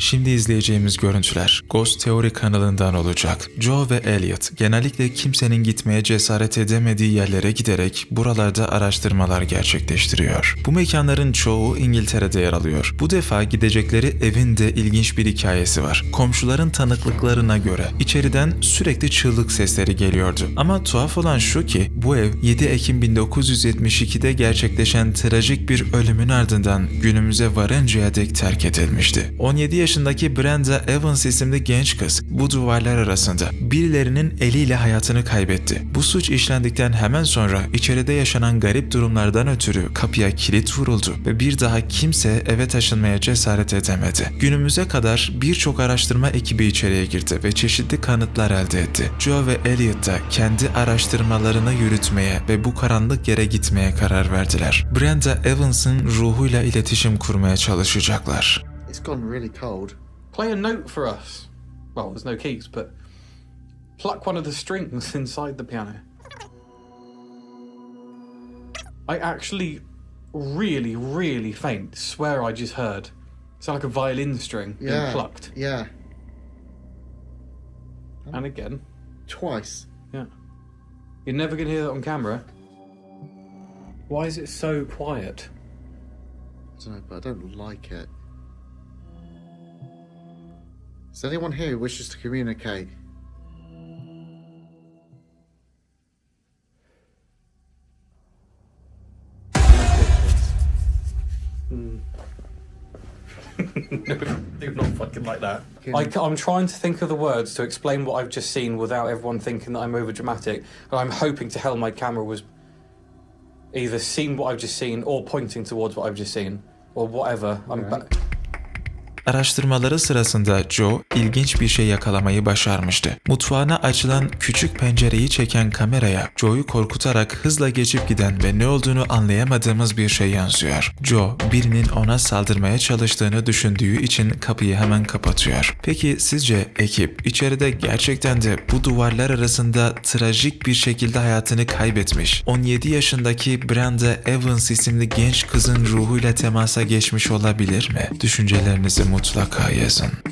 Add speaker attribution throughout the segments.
Speaker 1: Şimdi izleyeceğimiz görüntüler Ghost Theory kanalından olacak. Joe ve Elliot genellikle kimsenin gitmeye cesaret edemediği yerlere giderek buralarda araştırmalar gerçekleştiriyor. Bu mekanların çoğu İngiltere'de yer alıyor. Bu defa gidecekleri evin de ilginç bir hikayesi var. Komşuların tanıklıklarına göre içeriden sürekli çığlık sesleri geliyordu. Ama tuhaf olan şu ki bu ev 7 Ekim 1972'de gerçekleşen trajik bir ölümün ardından günümüze varıncaya dek terk edilmişti. 17 yaşındaki Brenda Evans isimli genç kız bu duvarlar arasında birilerinin eliyle hayatını kaybetti. Bu suç işlendikten hemen sonra içeride yaşanan garip durumlardan ötürü kapıya kilit vuruldu ve bir daha kimse eve taşınmaya cesaret edemedi. Günümüze kadar birçok araştırma ekibi içeriye girdi ve çeşitli kanıtlar elde etti. Joe ve Elliot da kendi araştırmalarını yürütmeye ve bu karanlık yere gitmeye karar verdiler. Brenda Evans'ın ruhuyla iletişim kurmaya çalışacaklar.
Speaker 2: It's gone really cold.
Speaker 3: Play a note for us. Well, there's no keys, but pluck one of the strings inside the piano. I actually really, really faint. Swear I just heard. It's like a violin string being
Speaker 2: Yeah.
Speaker 3: plucked.
Speaker 2: Yeah.
Speaker 3: And again.
Speaker 2: Twice.
Speaker 3: Yeah. You're never going to hear that on camera. Why is it so quiet?
Speaker 2: I don't know, but I don't like it. Is anyone here who wishes to communicate?
Speaker 3: You're not fucking like that. I, am trying to think of the words to explain what I've just seen without everyone thinking that I'm over dramatic. And I'm hoping to hell my camera was either seen what I've just seen or pointing towards what I've just seen or whatever. I'm ba-
Speaker 1: Araştırmaları sırasında Joe ilginç bir şey yakalamayı başarmıştı. Mutfağına açılan küçük pencereyi çeken kameraya Joe'yu korkutarak hızla geçip giden ve ne olduğunu anlayamadığımız bir şey yansıyor. Joe birinin ona saldırmaya çalıştığını düşündüğü için kapıyı hemen kapatıyor. Peki sizce ekip içeride gerçekten de bu duvarlar arasında trajik bir şekilde hayatını kaybetmiş 17 yaşındaki Brenda Evans isimli genç kızın ruhuyla temasa geçmiş olabilir mi? Düşüncelerinizi mutlaka yazın.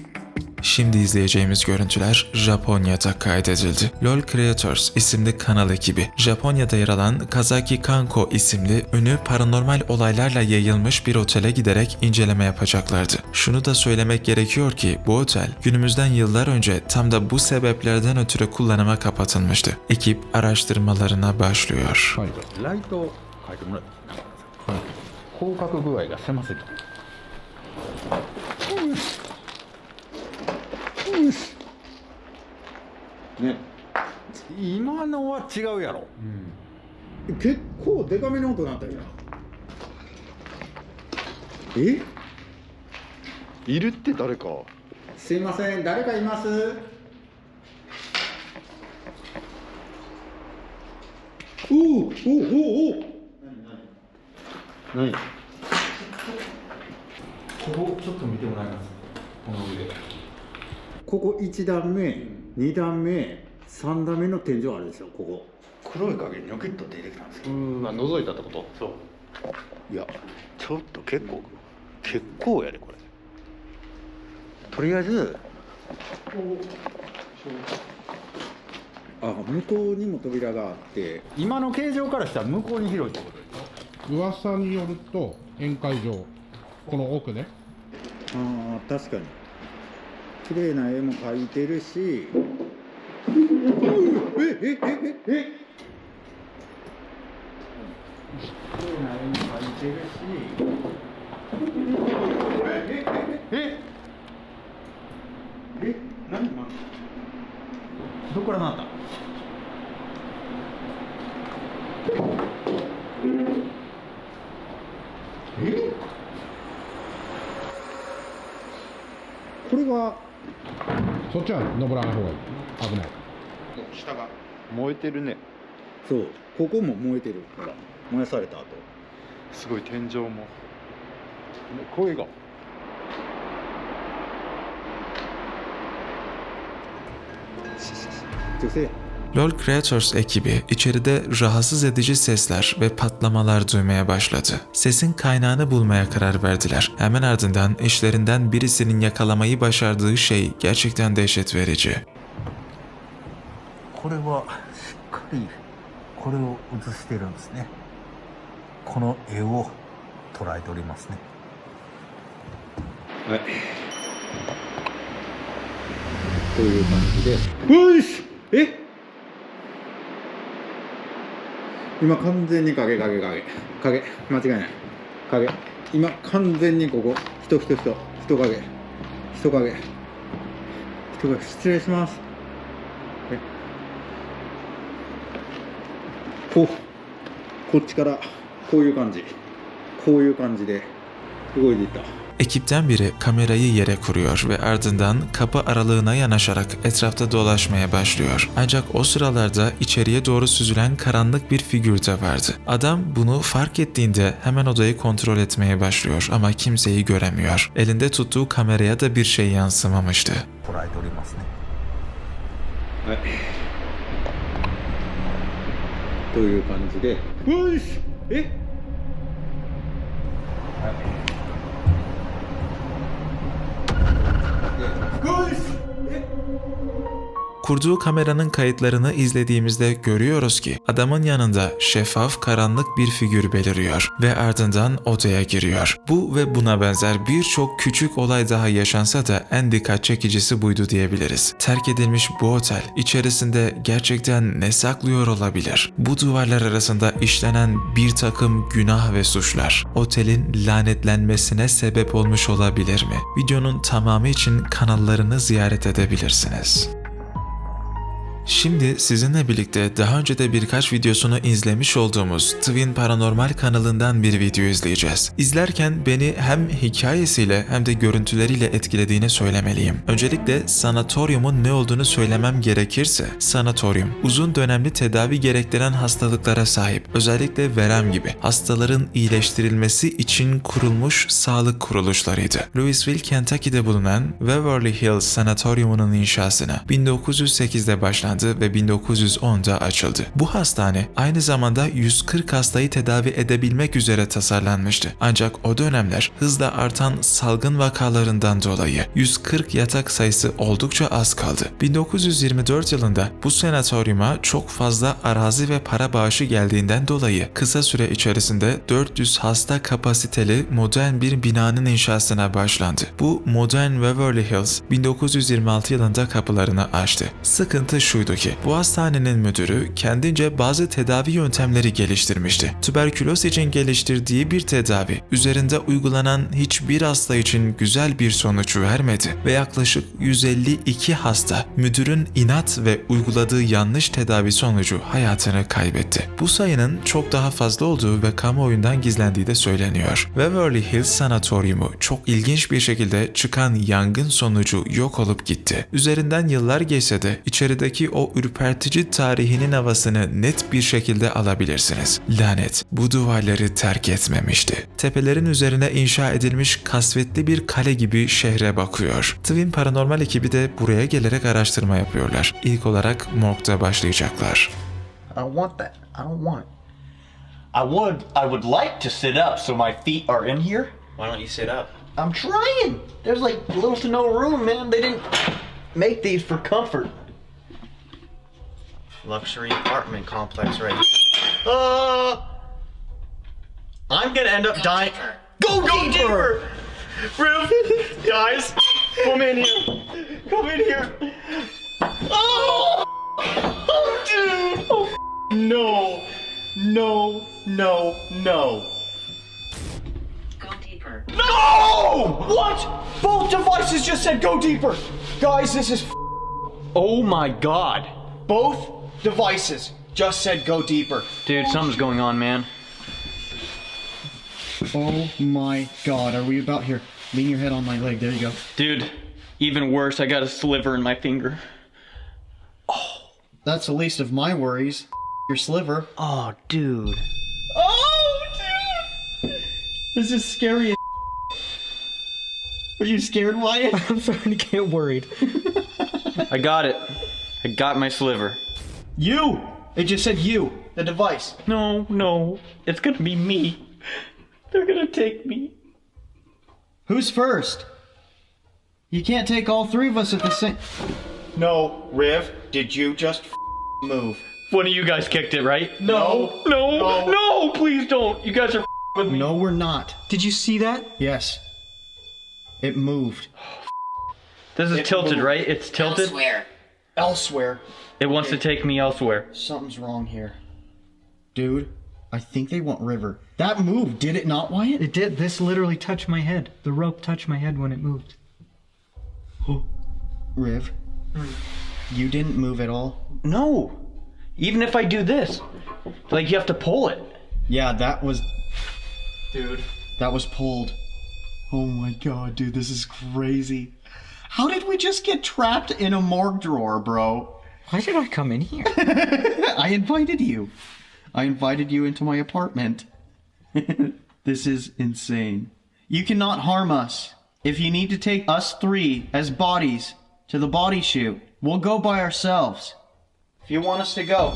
Speaker 1: Şimdi izleyeceğimiz görüntüler Japonya'da kaydedildi. LOL Creators isimli kanal ekibi, Japonya'da yer alan Kazaki Kanko isimli ünü paranormal olaylarla yayılmış bir otele giderek inceleme yapacaklardı. Şunu da söylemek gerekiyor ki bu otel günümüzden yıllar önce tam da bu sebeplerden ötürü kullanıma kapatılmıştı. Ekip araştırmalarına başlıyor.
Speaker 4: はい、ライトを変えてもらっていいですか、はい、広角具合が狭すぎる ね。今のは違うやろ、
Speaker 5: 結構デカめの音なったよえ？
Speaker 6: いるって誰か。
Speaker 5: すいません。誰かいます？おおおおお
Speaker 6: 何？
Speaker 4: ここちょっと見てもらえます？この上
Speaker 5: ここ1段目2段目3段目の天井あるでしょここ。
Speaker 4: 黒い影ニョキッと出てきたんですよ。
Speaker 6: うんあ覗いたってこと？
Speaker 4: そう。いや。ちょっと結構結構やでこれ。とりあえず
Speaker 5: あ向こうにも扉があって。
Speaker 4: 今の形状からしたら向こうに広いってことでしょ
Speaker 7: 噂によると宴会場この奥ね。
Speaker 5: ああ確かに綺麗な絵も描いてるし。えええええ綺麗な絵も描いてるしえええええ何今の
Speaker 4: どこからなった
Speaker 5: えこれが
Speaker 7: そっちは登らない方がいい。危ない。
Speaker 6: 下が。燃えてるね。
Speaker 5: そう。ここも燃えてる。ほら。燃やされた後。
Speaker 6: すごい天井も。声が。
Speaker 5: 女性
Speaker 1: LoL Creators ekibi içeride rahatsız edici sesler ve patlamalar duymaya başladı. Sesin kaynağını bulmaya karar verdiler. Hemen ardından işlerinden birisinin yakalamayı başardığı şey gerçekten dehşet verici.
Speaker 8: これはしっかりこれを映してるんですねこの絵を捉えておりますね
Speaker 4: はい
Speaker 5: という感じでよしえ 今完全に影影影影。間違いない。影。今完全にここ。人人人。人影。人影。人影。失礼します。こう。こっちからこういう感じ。こういう感じで動いていった。
Speaker 1: Ekipten biri kamerayı yere kuruyor ve ardından kapı aralığına yanaşarak etrafta dolaşmaya başlıyor. Ancak o sıralarda içeriye doğru süzülen karanlık bir figür de vardı. Adam bunu fark ettiğinde hemen odayı kontrol etmeye başlıyor ama kimseyi göremiyor. Elinde tuttuğu kameraya da bir şey yansımamıştı. Kurduğu kameranın kayıtlarını izlediğimizde görüyoruz ki adamın yanında şeffaf karanlık bir figür beliriyor ve ardından odaya giriyor. Bu ve buna benzer birçok küçük olay daha yaşansa da en dikkat çekicisi buydu diyebiliriz. Terk edilmiş bu otel içerisinde gerçekten ne saklıyor olabilir? Bu duvarlar arasında işlenen bir takım günah ve suçlar otelin lanetlenmesine sebep olmuş olabilir mi? Videonun tamamı için kanallarını ziyaret edebilirsiniz. Şimdi sizinle birlikte daha önce de birkaç videosunu izlemiş olduğumuz Twin Paranormal kanalından bir video izleyeceğiz. İzlerken beni hem hikayesiyle hem de görüntüleriyle etkilediğini söylemeliyim. Öncelikle sanatoryumun ne olduğunu söylemem gerekirse, sanatoryum uzun dönemli tedavi gerektiren hastalıklara sahip, özellikle verem gibi hastaların iyileştirilmesi için kurulmuş sağlık kuruluşlarıydı. Louisville, Kentucky'de bulunan Waverly Hills Sanatoryumu'nun inşasına 1908'de başlandı ve 1910'da açıldı. Bu hastane aynı zamanda 140 hastayı tedavi edebilmek üzere tasarlanmıştı. Ancak o dönemler hızla artan salgın vakalarından dolayı 140 yatak sayısı oldukça az kaldı. 1924 yılında bu sanatoryuma çok fazla arazi ve para bağışı geldiğinden dolayı kısa süre içerisinde 400 hasta kapasiteli modern bir binanın inşasına başlandı. Bu modern Waverly Hills 1926 yılında kapılarını açtı. Sıkıntı şuydu ki bu hastanenin müdürü kendince bazı tedavi yöntemleri geliştirmişti. Tüberküloz için geliştirdiği bir tedavi üzerinde uygulanan hiçbir hasta için güzel bir sonuç vermedi ve yaklaşık 152 hasta müdürün inat ve uyguladığı yanlış tedavi sonucu hayatını kaybetti. Bu sayının çok daha fazla olduğu ve kamuoyundan gizlendiği de söyleniyor. Waverly Hills Sanatoryumu çok ilginç bir şekilde çıkan yangın sonucu yok olup gitti. Üzerinden yıllar geçse de içerideki o ürpertici tarihinin havasını net bir şekilde alabilirsiniz. Lanet bu duvarları terk etmemişti. Tepelerin üzerine inşa edilmiş kasvetli bir kale gibi şehre bakıyor. Twin Paranormal ekibi de buraya gelerek araştırma yapıyorlar. İlk olarak morgda başlayacaklar.
Speaker 9: I don't want that. I don't want it. I would I would like to sit up so my feet are in here.
Speaker 10: Why don't you sit up?
Speaker 9: I'm trying. There's like little to no room, man. They didn't make these for comfort.
Speaker 10: Luxury apartment complex right here. Uh, I'm gonna end up dying.
Speaker 9: Go, Go deeper.
Speaker 10: Rip, guys, come in here. Come in here. Oh, oh dude. Oh, no, no, no, no.
Speaker 11: Go deeper.
Speaker 9: No! What? Both devices just said go deeper. Guys, this is. Oh my god. Both devices just said go deeper.
Speaker 10: Dude, something's going on, man.
Speaker 12: Oh my god, are we about here? Lean your head on my leg, there you go.
Speaker 10: Dude, even worse, I got a sliver in my finger. Oh.
Speaker 12: That's the least of my worries. Your sliver.
Speaker 10: Oh, dude. Oh, dude! This is scary as Are you scared, Wyatt?
Speaker 12: I'm starting to get worried.
Speaker 10: I got it. I got my sliver.
Speaker 9: You! It just said you, the device.
Speaker 10: No, no. It's gonna be me. They're gonna take me.
Speaker 9: Who's first? You can't take all three of us at the same. No, Riv, did you just f- move?
Speaker 10: One of you guys kicked it, right?
Speaker 9: No.
Speaker 10: No,
Speaker 9: No.
Speaker 10: no, please don't. You guys are with me.
Speaker 9: No, we're not.
Speaker 3: Did you see that?
Speaker 9: Yes. It moved.
Speaker 10: This is
Speaker 9: It
Speaker 10: tilted,
Speaker 9: moved.
Speaker 10: right? It's tilted.
Speaker 11: Elsewhere.
Speaker 9: Elsewhere.
Speaker 10: It wants to take me elsewhere.
Speaker 9: Something's wrong here. Dude, I think they want River. That move, did it not, Wyatt?
Speaker 12: It did. This literally touched my head. The rope touched my head when it moved. Oh.
Speaker 9: Riv, you didn't move at all.
Speaker 10: No. Even if I do this, like you have to pull it.
Speaker 9: Yeah, that was
Speaker 10: Dude.
Speaker 9: that was pulled. Oh my god, dude, this is crazy. How did we just get trapped in a morgue drawer, bro?
Speaker 3: Why did I come in here?
Speaker 9: I invited you. I invited you into my apartment. this is insane. You cannot harm us. If you need to take us three as bodies to the body shoot, we'll go by ourselves. If you want us to go,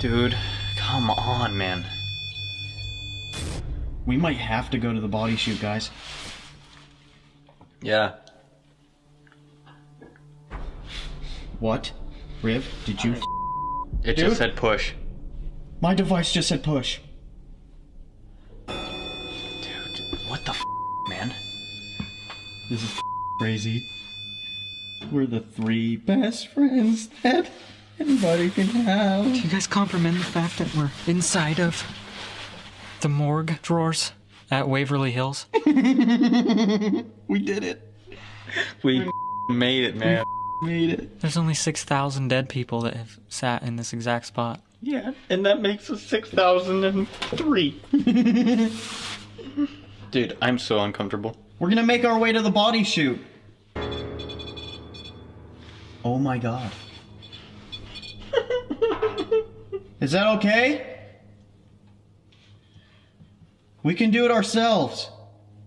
Speaker 10: Dude, come on, man.
Speaker 9: we might have to go to the body shoot, guys.
Speaker 10: Yeah.
Speaker 9: What? Riv, did you?
Speaker 10: It
Speaker 9: Dude?
Speaker 10: just said push.
Speaker 9: My device just said push.
Speaker 10: Dude, what the f, man?
Speaker 9: This is crazy. We're the three best friends that anybody can have.
Speaker 3: Do you guys comprehend the fact that we're inside of the morgue drawers at Waverly Hills?
Speaker 9: We did it.
Speaker 10: We made it, man.
Speaker 9: Made it.
Speaker 3: There's only 6,000 dead people that have sat in this exact spot.
Speaker 10: Yeah, and that makes us 6,003. Dude, I'm so uncomfortable.
Speaker 9: We're gonna make our way to the body shoot. Oh my god. Is that okay? We can do it ourselves.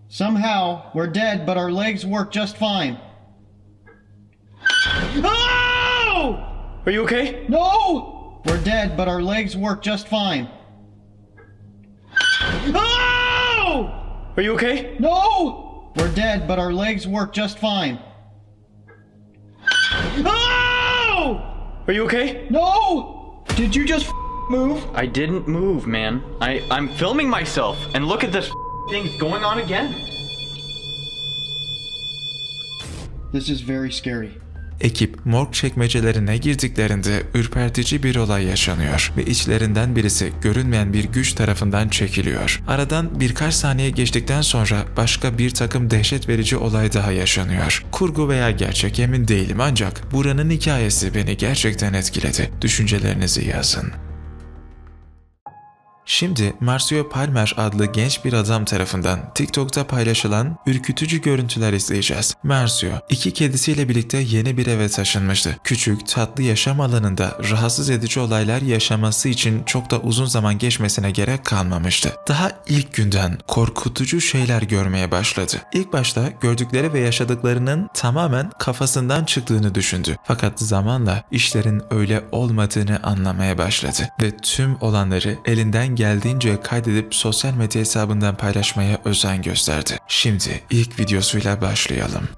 Speaker 9: Somehow, we're dead, but our legs work just fine. Oh!
Speaker 10: Are you okay?
Speaker 9: No! We're dead, but our legs work just fine. Oh!
Speaker 10: Are you okay?
Speaker 9: No! We're dead, but our legs work just fine. Oh!
Speaker 10: Are you okay?
Speaker 9: No! Did you just move?
Speaker 10: I didn't move, man. I, I'm filming myself, and look at this thing going on again.
Speaker 9: This is very scary.
Speaker 1: Ekip morg çekmecelerine girdiklerinde ürpertici bir olay yaşanıyor ve içlerinden birisi görünmeyen bir güç tarafından çekiliyor. Aradan birkaç saniye geçtikten sonra başka bir takım dehşet verici olay daha yaşanıyor. Kurgu veya gerçek emin değilim ancak buranın hikayesi beni gerçekten etkiledi. Düşüncelerinizi yazın. Şimdi Marcio Palmer adlı genç bir adam tarafından TikTok'ta paylaşılan ürkütücü görüntüler izleyeceğiz. Marcio, iki kedisiyle birlikte yeni bir eve taşınmıştı. Küçük, tatlı yaşam alanında rahatsız edici olaylar yaşaması için çok da uzun zaman geçmesine gerek kalmamıştı. Daha ilk günden korkutucu şeyler görmeye başladı. İlk başta gördükleri ve yaşadıklarının tamamen kafasından çıktığını düşündü. Fakat zamanla işlerin öyle olmadığını anlamaya başladı ve tüm olanları elinden geldiğince kaydedip sosyal medya hesabından paylaşmaya özen gösterdi. Şimdi ilk videosuyla başlayalım.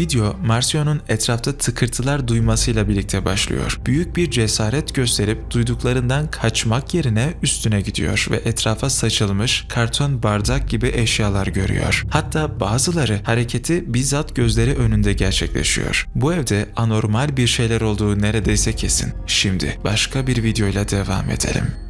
Speaker 1: Video, Marcion'un etrafta tıkırtılar duymasıyla birlikte başlıyor. Büyük bir cesaret gösterip duyduklarından kaçmak yerine üstüne gidiyor ve etrafa saçılmış karton bardak gibi eşyalar görüyor. Hatta bazıları hareketi bizzat gözleri önünde gerçekleşiyor. Bu evde anormal bir şeyler olduğu neredeyse kesin. Şimdi başka bir videoyla devam edelim.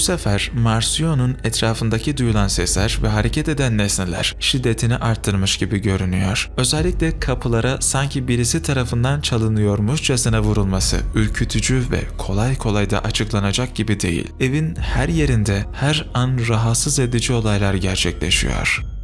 Speaker 1: Sefer Marcion'un etrafındaki duyulan sesler ve hareket eden nesneler şiddetini arttırmış gibi görünüyor. Özellikle kapılara sanki birisi tarafından çalınıyormuşçasına vurulması ürkütücü ve kolay kolay da açıklanacak gibi değil. Evin her yerinde her an rahatsız edici olaylar gerçekleşiyor.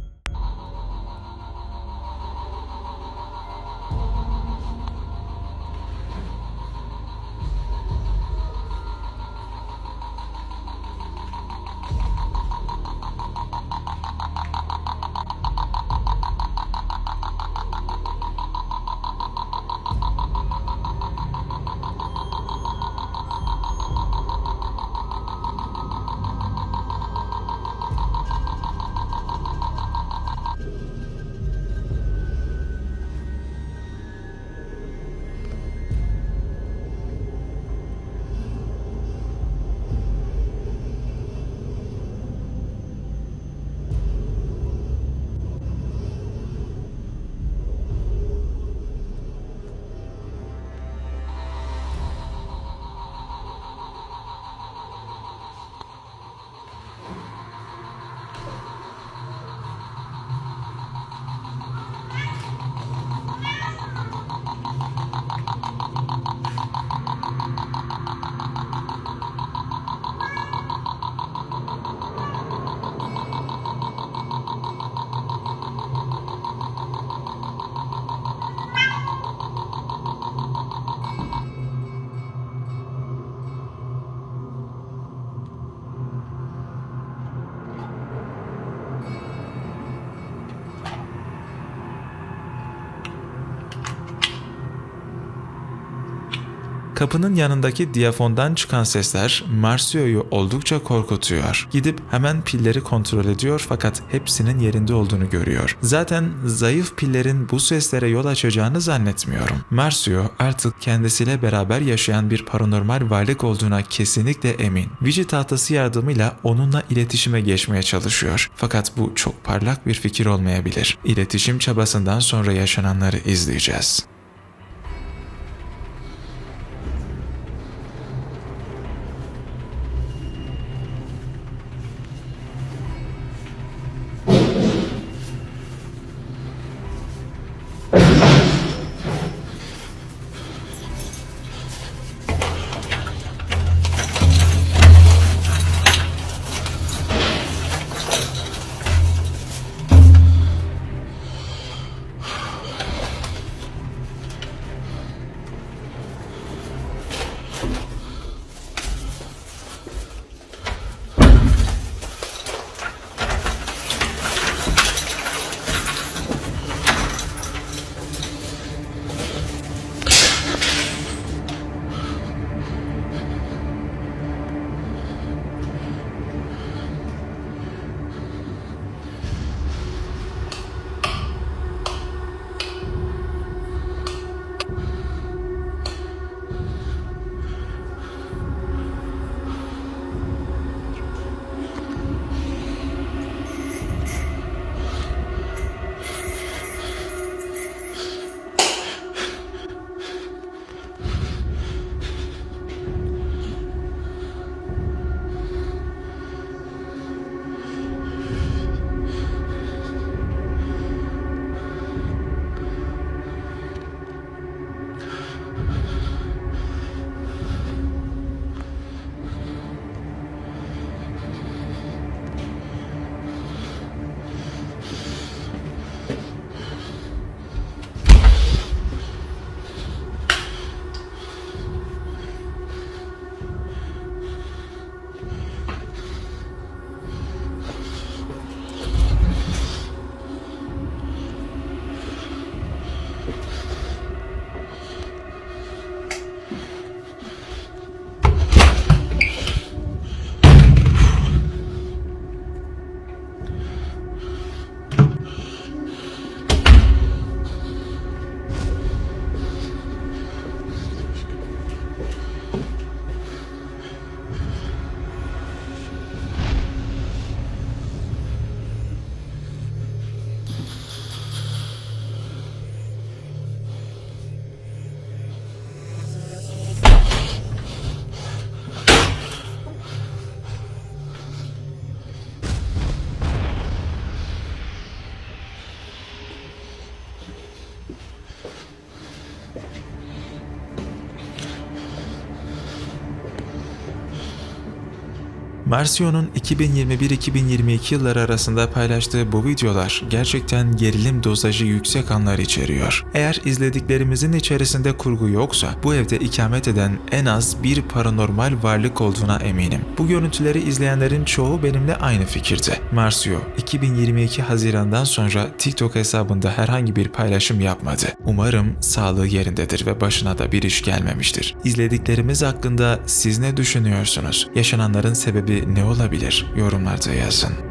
Speaker 1: Kapının yanındaki diyafondan çıkan sesler Marcio'yu oldukça korkutuyor. Gidip hemen pilleri kontrol ediyor fakat hepsinin yerinde olduğunu görüyor. Zaten zayıf pillerin bu seslere yol açacağını zannetmiyorum. Marcio artık kendisiyle beraber yaşayan bir paranormal varlık olduğuna kesinlikle emin. Vici tahtası yardımıyla onunla iletişime geçmeye çalışıyor. Fakat bu çok parlak bir fikir olmayabilir. İletişim çabasından sonra yaşananları izleyeceğiz. Marcio'nun 2021-2022 yılları arasında paylaştığı bu videolar gerçekten gerilim dozajı yüksek anlar içeriyor. Eğer izlediklerimizin içerisinde kurgu yoksa bu evde ikamet eden en az bir paranormal varlık olduğuna eminim. Bu görüntüleri izleyenlerin çoğu benimle aynı fikirde. Marcio 2022 Haziran'dan sonra TikTok hesabında herhangi bir paylaşım yapmadı. Umarım sağlığı yerindedir ve başına da bir iş gelmemiştir. İzlediklerimiz hakkında siz ne düşünüyorsunuz? Yaşananların sebebi ne olabilir? Yorumlarda yazın.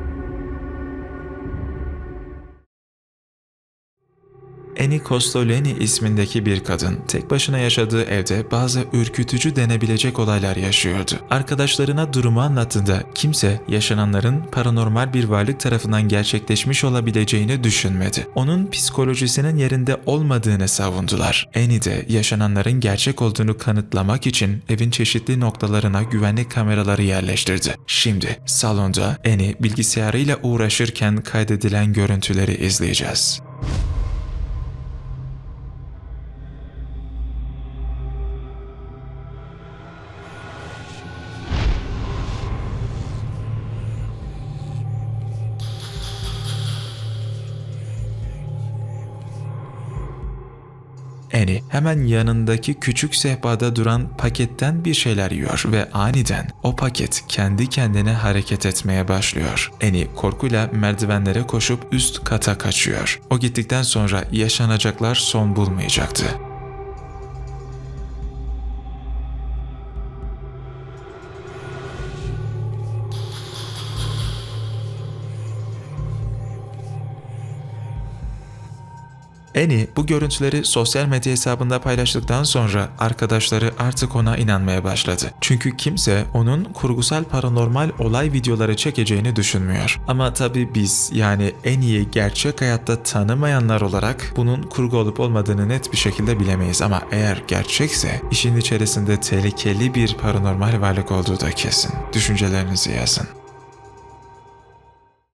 Speaker 1: Annie Costoleni ismindeki bir kadın tek başına yaşadığı evde bazı ürkütücü denebilecek olaylar yaşıyordu. Arkadaşlarına durumu anlattığında kimse yaşananların paranormal bir varlık tarafından gerçekleşmiş olabileceğini düşünmedi. Onun psikolojisinin yerinde olmadığını savundular. Annie de yaşananların gerçek olduğunu kanıtlamak için evin çeşitli noktalarına güvenlik kameraları yerleştirdi. Şimdi salonda Annie bilgisayarıyla uğraşırken kaydedilen görüntüleri izleyeceğiz. Annie hemen yanındaki küçük sehpada duran paketten bir şeyler yiyor ve aniden o paket kendi kendine hareket etmeye başlıyor. Annie korkuyla merdivenlere koşup üst kata kaçıyor. O gittikten sonra yaşanacaklar son bulmayacaktı. Annie bu görüntüleri sosyal medya hesabında paylaştıktan sonra arkadaşları artık ona inanmaya başladı. Çünkü kimse onun kurgusal paranormal olay videoları çekeceğini düşünmüyor. Ama tabi biz yani Annie'yi gerçek hayatta tanımayanlar olarak bunun kurgu olup olmadığını net bir şekilde bilemeyiz ama eğer gerçekse işin içerisinde tehlikeli bir paranormal varlık olduğu da kesin. Düşüncelerinizi yazın.